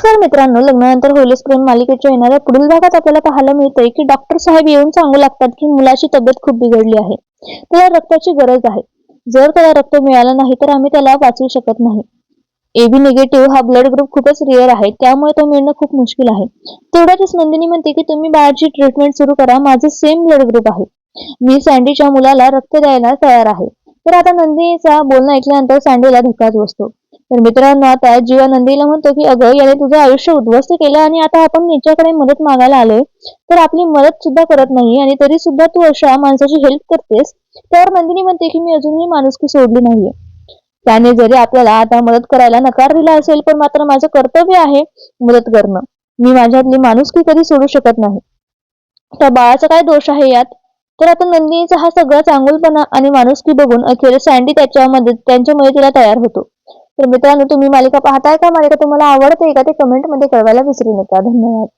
नमस्कार मित्रांनो लग्नानंतर होलीस प्रेम मालिकेच्या येणाऱ्या पुढील भागात आपल्याला पाहायला मिळतंय की डॉक्टर साहेब येऊन सांगू लागतात की मुलाची तब्येत खूप बिघडली आहे. त्याला रक्ताची गरज आहे. जर त्याला रक्त मिळालं नाही तर आम्ही त्याला वाचवू शकत नाही. एबी निगेटिव्ह हा ब्लड ग्रुप खूपच रिअर आहे. त्यामुळे तो मिळणं खूप मुश्किल आहे. तेवढ्याच नंदिनी म्हणते की तुम्ही बाळाची ट्रीटमेंट सुरू करा. माझे सेम ब्लड ग्रुप आहे. मी सँडीच्या मुलाला रक्त द्यायला तयार आहे. तर आता नंदिनीचा बोलणं ऐकल्यानंतर सँडीला धक्काच बसतो. तर मित्रांनो आता जीवा नंदीला म्हणतो की अगं याने तुझं आयुष्य उद्ध्वस्त केलं आणि आता आपण याच्याकडे मदत मागायला आलोय. तर आपली मदत सुद्धा करत नाही आणि तरी सुद्धा तू अशा माणसाची हेल्प करतेस. त्यावर नंदिनी म्हणते की मी अजूनही माणुसकी सोडली नाहीये. त्याने जरी आपल्याला आता मदत करायला नकार दिला असेल पण मात्र माझं कर्तव्य आहे मदत करणं. मी माझ्यातली माणुसकी कधी सोडू शकत नाही. त्या बाळाचा काय दोष आहे यात? तर आता नंदिनीचा हा सगळा चांगुलपणा आणि माणुसकी बघून अखेर सँडी त्याच्यामध्ये त्यांच्या मदतीला तयार होतो. तर मित्रांनो तुम्ही मालिका पाहताय का? मालिका तुम्हाला आवडते का? ते कमेंटमध्ये कळवायला विसरू नका. धन्यवाद.